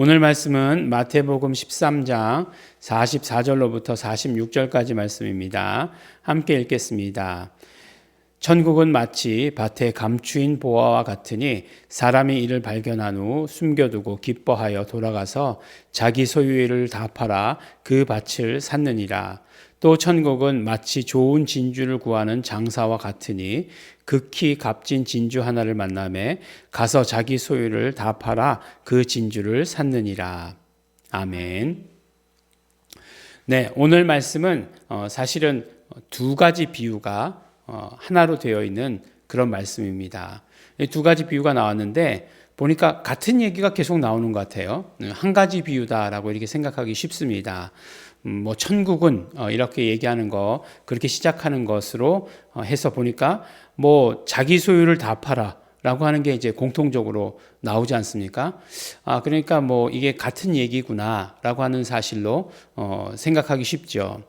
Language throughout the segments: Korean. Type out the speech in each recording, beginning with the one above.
오늘 말씀은 마태복음 13장 44절로부터 46절까지 말씀입니다. 함께 읽겠습니다. 천국은 마치 밭에 감추인 보화와 같으니 사람이 이를 발견한 후 숨겨두고 기뻐하여 돌아가서 자기 소유를 다 팔아 그 밭을 샀느니라. 또 천국은 마치 좋은 진주를 구하는 장사와 같으니 극히 값진 진주 하나를 만남에 가서 자기 소유를 다 팔아 그 진주를 샀느니라. 아멘. 네, 오늘 말씀은 어, 사실은 두 가지 비유가 어, 하나로 되어 있는 그런 말씀입니다. 두 가지 비유가 나왔는데 보니까 같은 얘기가 계속 나오는 것 같아요. 한 가지 비유다라고 이렇게 생각하기 쉽습니다. 음, 뭐 천국은 어, 이렇게 얘기하는 거 그렇게 시작하는 것으로 어, 해서 보니까 뭐 자기 소유를 다 팔아. 라고 하는 게 이제 공통적으로 나오지 않습니까? 아, 그러니까 뭐 이게 같은 얘기구나 라고 하는 사실로 어, 생각하기 쉽죠.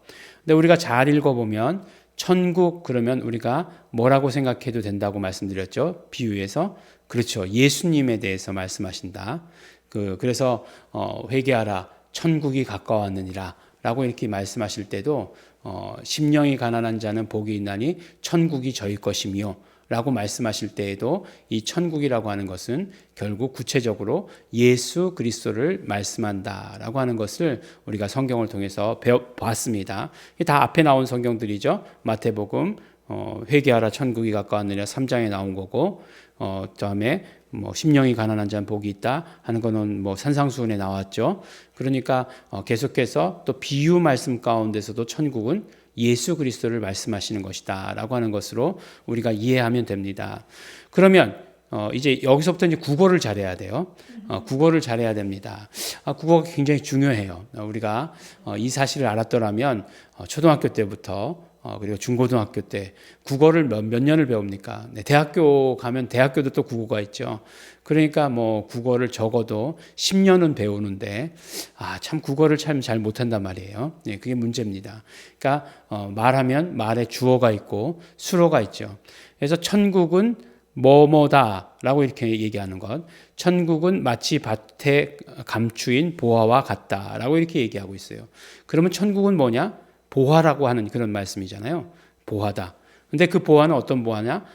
근데 우리가 잘 읽어보면 천국 그러면 우리가 뭐라고 생각해도 된다고 말씀드렸죠. 비유에서. 그렇죠. 예수님에 대해서 말씀하신다. 그, 그래서 어, 회개하라. 천국이 가까웠느니라. 라고 이렇게 말씀하실 때도 어, 심령이 가난한 자는 복이 있나니 천국이 저희 것이며 라고 말씀하실 때에도 이 천국이라고 하는 것은 결국 구체적으로 예수 그리스도를 말씀한다라고 하는 것을 우리가 성경을 통해서 배워 봤습니다. 다 앞에 나온 성경들이죠. 마태복음 어, 회개하라 천국이 가까웠느냐 3장에 나온 거고 어, 그다음에 뭐 심령이 가난한 자는 복이 있다 하는 거는 뭐 산상수훈에 나왔죠. 그러니까 어, 계속해서 또 비유 말씀 가운데서도 천국은 예수 그리스도를 말씀하시는 것이다라고 하는 것으로 우리가 이해하면 됩니다. 그러면 어, 이제 여기서부터 이제 국어를 잘해야 돼요. 어, 국어를 잘해야 됩니다. 아, 국어가 굉장히 중요해요. 어, 우리가 어, 이 사실을 알았더라면 어, 초등학교 때부터 어, 그리고 중고등학교 때 국어를 몇, 몇 년을 배웁니까? 네, 대학교 가면 대학교도 또 국어가 있죠. 그러니까 뭐 국어를 적어도 10년은 배우는데 아, 참 국어를 참 잘 못한단 말이에요. 네, 그게 문제입니다. 그러니까 어, 말하면 말에 주어가 있고 수로가 있죠. 그래서 천국은 뭐뭐다라고 이렇게 얘기하는 것. 천국은 마치 밭에 감추인 보화와 같다라고 이렇게 얘기하고 있어요. 그러면 천국은 뭐냐? 보화라고 하는 그런 말씀이잖아요. 보화다. 근데 그 보화는 어떤 보화냐?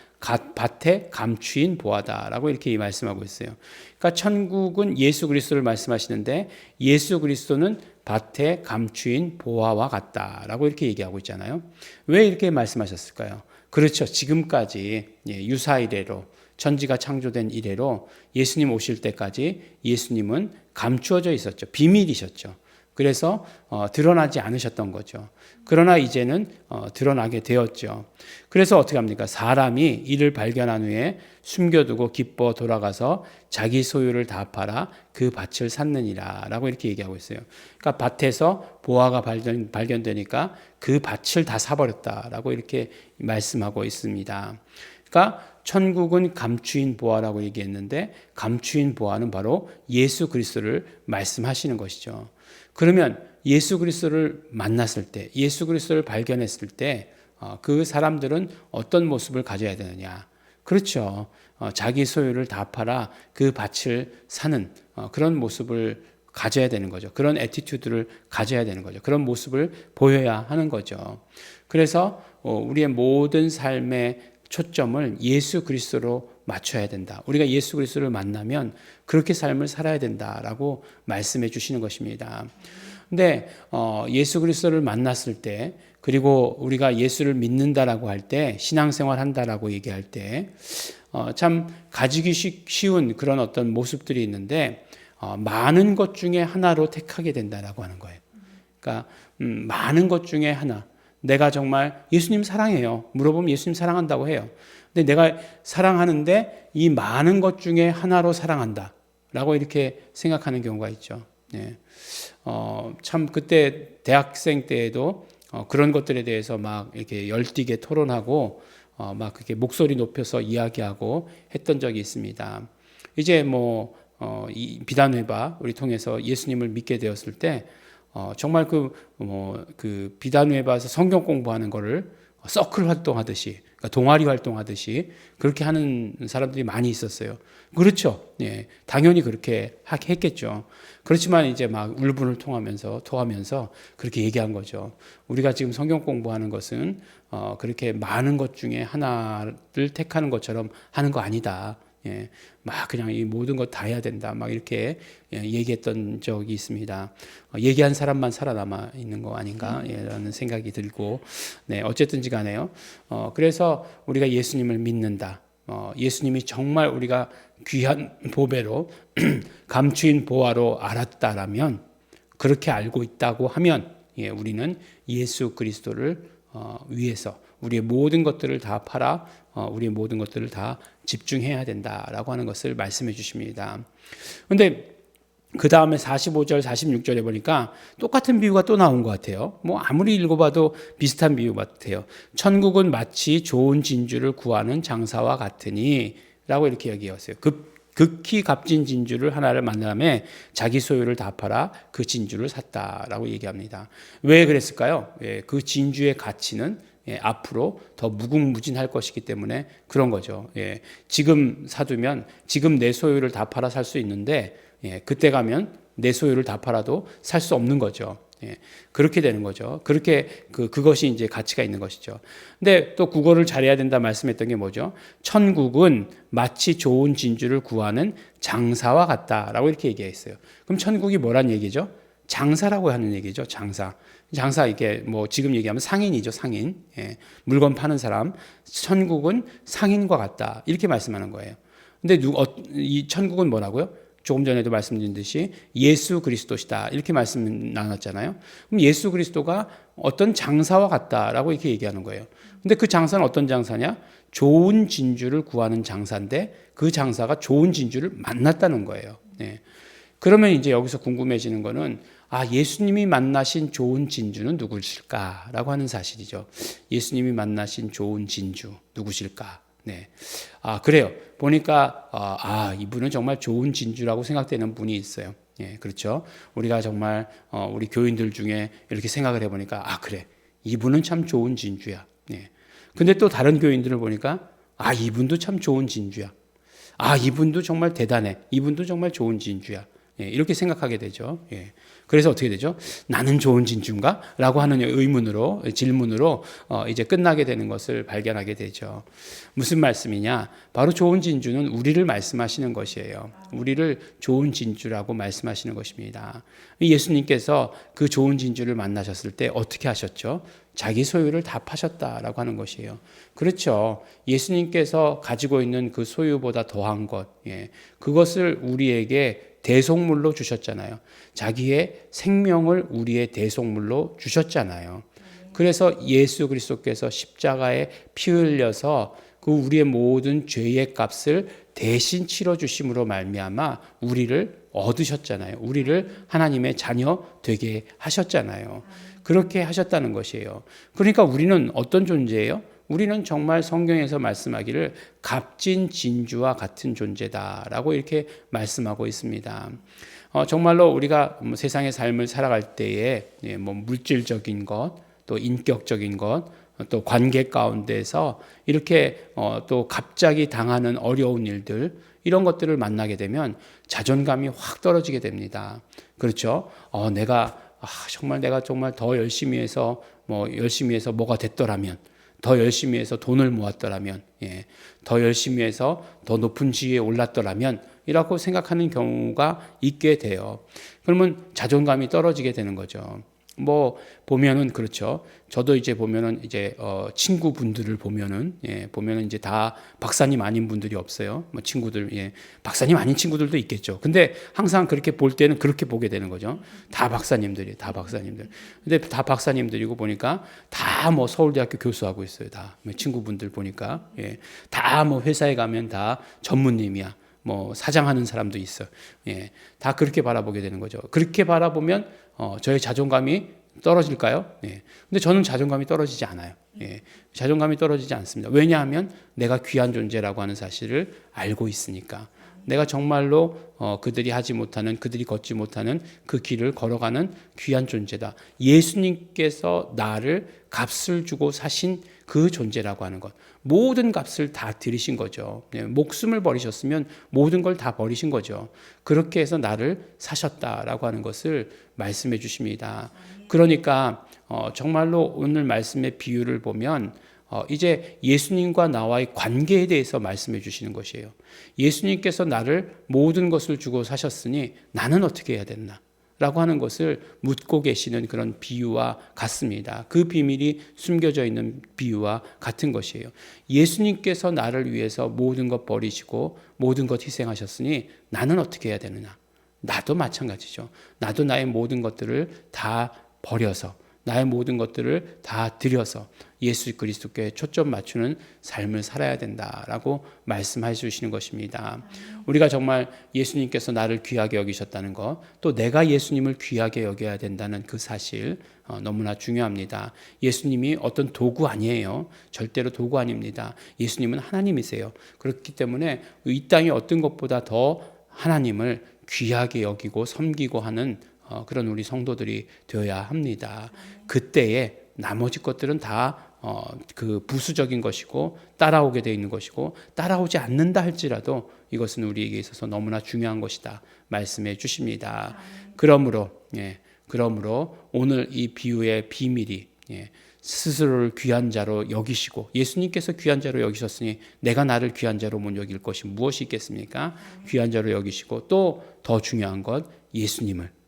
밭에 감추인 보화다라고 이렇게 말씀하고 있어요. 그러니까 천국은 예수 그리스도를 말씀하시는데 예수 그리스도는 밭에 감추인 보화와 같다라고 이렇게 얘기하고 있잖아요. 왜 이렇게 말씀하셨을까요? 그렇죠. 지금까지 예, 유사 이래로 천지가 창조된 이래로 예수님 오실 때까지 예수님은 감추어져 있었죠. 비밀이셨죠. 그래서 어, 드러나지 않으셨던 거죠. 그러나 이제는 어, 드러나게 되었죠. 그래서 어떻게 합니까? 사람이 이를 발견한 후에 숨겨두고 기뻐 돌아가서 자기 소유를 다 팔아 그 밭을 샀느니라 라고 이렇게 얘기하고 있어요. 그러니까 밭에서 보화가 발견, 발견되니까 그 밭을 다 사버렸다라고 이렇게 말씀하고 있습니다. 그러니까 천국은 감추인 보화라고 얘기했는데 감추인 보화는 바로 예수 그리스도를 말씀하시는 것이죠. 그러면 예수 그리스도를 만났을 때, 예수 그리스도를 발견했을 때, 어, 그 사람들은 어떤 모습을 가져야 되느냐? 그렇죠. 어, 자기 소유를 다 팔아 그 밭을 사는 어, 그런 모습을 가져야 되는 거죠. 그런 에티튜드를 가져야 되는 거죠. 그런 모습을 보여야 하는 거죠. 그래서 우리의 모든 삶의 초점을 예수 그리스도로 맞춰야 된다. 우리가 예수 그리스도를 만나면 그렇게 삶을 살아야 된다라고 말씀해 주시는 것입니다. 근데 어, 예수 그리스도를 만났을 때 그리고 우리가 예수를 믿는다라고 할 때 신앙생활 한다라고 얘기할 때참 어, 가지기 쉬운 그런 어떤 모습들이 있는데 어, 많은 것 중에 하나로 택하게 된다라고 하는 거예요. 그러니까 음, 많은 것 중에 하나. 내가 정말 예수님 사랑해요. 물어보면 예수님 사랑한다고 해요. 근데 내가 사랑하는데 이 많은 것 중에 하나로 사랑한다. 라고 이렇게 생각하는 경우가 있죠. 네. 어, 참 그때 대학생 때에도 어, 그런 것들에 대해서 막 이렇게 열띠게 토론하고 어, 막 그렇게 목소리 높여서 이야기하고 했던 적이 있습니다. 이제 뭐 어, 이 비단회바 우리 통해서 예수님을 믿게 되었을 때 어, 정말 그, 뭐, 그 비단회바에서 성경 공부하는 거를 서클 활동하듯이 그러니까 동아리 활동하듯이 그렇게 하는 사람들이 많이 있었어요. 그렇죠. 예, 당연히 그렇게 하- 했겠죠. 그렇지만 이제 막 울분을 통하면서 토하면서 그렇게 얘기한 거죠. 우리가 지금 성경 공부하는 것은 어, 그렇게 많은 것 중에 하나를 택하는 것처럼 하는 거 아니다. 예, 막 그냥 이 모든 것 다 해야 된다. 막 이렇게 예, 얘기했던 적이 있습니다. 어, 얘기한 사람만 살아남아 있는 거 아닌가? 예, 라는 생각이 들고, 네, 어쨌든지 간에요. 어, 그래서 우리가 예수님을 믿는다. 어, 예수님이 정말 우리가 귀한 보배로 감추인 보화로 알았다라면 그렇게 알고 있다고 하면 예, 우리는 예수 그리스도를 어, 위해서 우리의 모든 것들을 다 팔아 어, 우리의 모든 것들을 다 집중해야 된다라고 하는 것을 말씀해 주십니다. 근데 그 다음에 45절, 46절에 보니까 똑같은 비유가 또 나온 것 같아요. 뭐 아무리 읽어봐도 비슷한 비유 같아요. 천국은 마치 좋은 진주를 구하는 장사와 같으니 라고 이렇게 얘기했어요. 급, 극히 값진 진주를 하나를 만남에 자기 소유를 다 팔아 그 진주를 샀다라고 얘기합니다. 왜 그랬을까요? 예, 그 진주의 가치는 예, 앞으로 더 무궁무진할 것이기 때문에 그런 거죠. 예, 지금 사두면 지금 내 소유를 다 팔아 살 수 있는데 예, 그때 가면 내 소유를 다 팔아도 살 수 없는 거죠. 예, 그렇게 되는 거죠. 그렇게 그 그것이 이제 가치가 있는 것이죠. 근데 또 국어를 잘해야 된다 말씀했던 게 뭐죠? 천국은 마치 좋은 진주를 구하는 장사와 같다라고 이렇게 얘기했어요. 그럼 천국이 뭐란 얘기죠? 장사라고 하는 얘기죠. 장사. 장사 이게 뭐 지금 얘기하면 상인이죠. 상인. 예, 물건 파는 사람. 천국은 상인과 같다. 이렇게 말씀하는 거예요. 근데 누, 어, 이 천국은 뭐라고요? 조금 전에도 말씀드린 듯이 예수 그리스도시다. 이렇게 말씀 나눴잖아요. 그럼 예수 그리스도가 어떤 장사와 같다라고 이렇게 얘기하는 거예요. 근데 그 장사는 어떤 장사냐? 좋은 진주를 구하는 장사인데 그 장사가 좋은 진주를 만났다는 거예요. 네. 그러면 이제 여기서 궁금해지는 거는 아, 예수님이 만나신 좋은 진주는 누구실까라고 하는 사실이죠. 예수님이 만나신 좋은 진주 누구실까? 네. 아, 그래요. 보니까, 아, 아, 이분은 정말 좋은 진주라고 생각되는 분이 있어요. 예, 그렇죠. 우리가 정말, 어, 우리 교인들 중에 이렇게 생각을 해 보니까, 아, 그래. 이분은 참 좋은 진주야. 예. 근데 또 다른 교인들을 보니까, 아, 이분도 참 좋은 진주야. 아, 이분도 정말 대단해. 이분도 정말 좋은 진주야. 예, 이렇게 생각하게 되죠. 예. 그래서 어떻게 되죠? 나는 좋은 진주인가? 라고 하는 의문으로, 질문으로 어, 이제 끝나게 되는 것을 발견하게 되죠. 무슨 말씀이냐? 바로 좋은 진주는 우리를 말씀하시는 것이에요. 우리를 좋은 진주라고 말씀하시는 것입니다. 예수님께서 그 좋은 진주를 만나셨을 때 어떻게 하셨죠? 자기 소유를 다 파셨다라고 하는 것이에요. 그렇죠. 예수님께서 가지고 있는 그 소유보다 더한 것, 예, 그것을 우리에게 대속물로 주셨잖아요. 자기의 생명을 우리의 대속물로 주셨잖아요. 그래서 예수 그리스도께서 십자가에 피 흘려서 그 우리의 모든 죄의 값을 대신 치러 주심으로 말미암아 우리를 얻으셨잖아요. 우리를 하나님의 자녀 되게 하셨잖아요. 그렇게 하셨다는 것이에요. 그러니까 우리는 어떤 존재예요? 우리는 정말 성경에서 말씀하기를 값진 진주와 같은 존재다라고 이렇게 말씀하고 있습니다. 어, 정말로 우리가 뭐 세상의 삶을 살아갈 때에 예, 뭐 물질적인 것, 또 인격적인 것, 또 관계 가운데서 이렇게 어, 또 갑자기 당하는 어려운 일들 이런 것들을 만나게 되면 자존감이 확 떨어지게 됩니다. 그렇죠? 어, 내가 아, 정말 내가 정말 더 열심히 해서 뭐 열심히 해서 뭐가 됐더라면 더 열심히 해서 돈을 모았더라면, 예, 더 열심히 해서 더 높은 지위에 올랐더라면, 이라고 생각하는 경우가 있게 돼요. 그러면 자존감이 떨어지게 되는 거죠. 뭐 보면은 그렇죠. 저도 이제 보면은 이제 어 친구분들을 보면은 예 보면은 이제 다 박사님 아닌 분들이 없어요. 뭐 친구들 예 박사님 아닌 친구들도 있겠죠. 근데 항상 그렇게 볼 때는 그렇게 보게 되는 거죠. 다 박사님들이 다 박사님들. 근데 다 박사님들이고 보니까 다 뭐 서울대학교 교수하고 있어요. 다뭐 친구분들 보니까 예 다 뭐 회사에 가면 다 전문님이야. 뭐 사장하는 사람도 있어. 예, 다 그렇게 바라보게 되는 거죠. 그렇게 바라보면 어, 저의 자존감이 떨어질까요? 예. 근데 저는 자존감이 떨어지지 않아요. 예. 자존감이 떨어지지 않습니다. 왜냐하면 내가 귀한 존재라고 하는 사실을 알고 있으니까. 내가 정말로 어, 그들이 하지 못하는 그들이 걷지 못하는 그 길을 걸어가는 귀한 존재다. 예수님께서 나를 값을 주고 사신 그 존재라고 하는 것. 모든 값을 다 들이신 거죠. 네, 목숨을 버리셨으면 모든 걸 다 버리신 거죠. 그렇게 해서 나를 사셨다라고 하는 것을 말씀해 주십니다. 그러니까 어, 정말로 오늘 말씀의 비유를 보면 어, 이제 예수님과 나와의 관계에 대해서 말씀해 주시는 것이에요. 예수님께서 나를 모든 것을 주고 사셨으니 나는 어떻게 해야 됐나? 라고 하는 것을 묻고 계시는 그런 비유와 같습니다. 그 비밀이 숨겨져 있는 비유와 같은 것이에요. 예수님께서 나를 위해서 모든 것 버리시고 모든 것 희생하셨으니 나는 어떻게 해야 되느냐? 나도 마찬가지죠. 나도 나의 모든 것들을 다 버려서 나의 모든 것들을 다 들여서 예수 그리스도께 초점 맞추는 삶을 살아야 된다라고 말씀해 주시는 것입니다. 우리가 정말 예수님께서 나를 귀하게 여기셨다는 것, 또 내가 예수님을 귀하게 여겨야 된다는 그 사실 어, 너무나 중요합니다. 예수님이 어떤 도구 아니에요. 절대로 도구 아닙니다. 예수님은 하나님이세요. 그렇기 때문에 이 땅의 어떤 것보다 더 하나님을 귀하게 여기고 섬기고 하는 어, 그런 우리 성도들이 되어야 합니다. 그때에 나머지 것들은 다 어, 그 부수적인 것이고 따라오게 되어 있는 것이고 따라오지 않는다 할지라도 이것은 우리에게 있어서 너무나 중요한 것이다 말씀해 주십니다. 그러므로 예, 그러므로 오늘 이 비유의 비밀이 예, 스스로를 귀한 자로 여기시고 예수님께서 귀한 자로 여기셨으니 내가 나를 귀한 자로 못 여길 것이 무엇이 있겠습니까? 귀한 자로 여기시고 또 더 중요한 것 예수님을 예,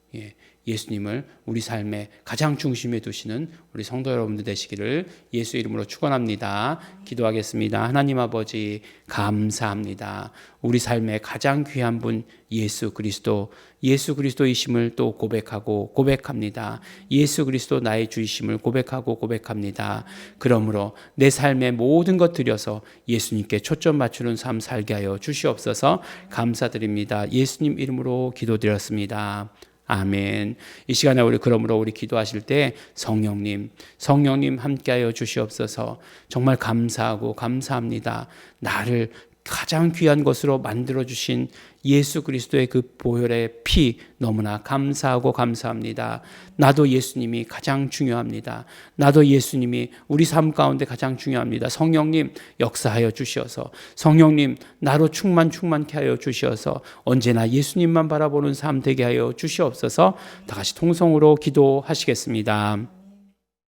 예수님을 우리 삶의 가장 중심에 두시는 우리 성도 여러분들 되시기를 예수 이름으로 축원합니다. 기도하겠습니다. 하나님 아버지 감사합니다. 우리 삶의 가장 귀한 분 예수 그리스도 예수 그리스도이심을 또 고백하고 고백합니다. 예수 그리스도 나의 주이심을 고백하고 고백합니다. 그러므로 내 삶의 모든 것 들여서 예수님께 초점 맞추는 삶 살게 하여 주시옵소서 감사드립니다. 예수님 이름으로 기도드렸습니다. 아멘. 이 시간에 우리 그러므로 우리 기도하실 때 성령님, 성령님 함께하여 주시옵소서. 정말 감사하고 감사합니다. 나를 가장 귀한 것으로 만들어 주신 예수 그리스도의 그 보혈의 피 너무나 감사하고 감사합니다. 나도 예수님이 가장 중요합니다. 나도 예수님이 우리 삶 가운데 가장 중요합니다. 성령님 역사하여 주시어서 성령님 나로 충만 충만케 하여 주시어서 언제나 예수님만 바라보는 삶 되게 하여 주시옵소서. 다 같이 통성으로 기도하시겠습니다.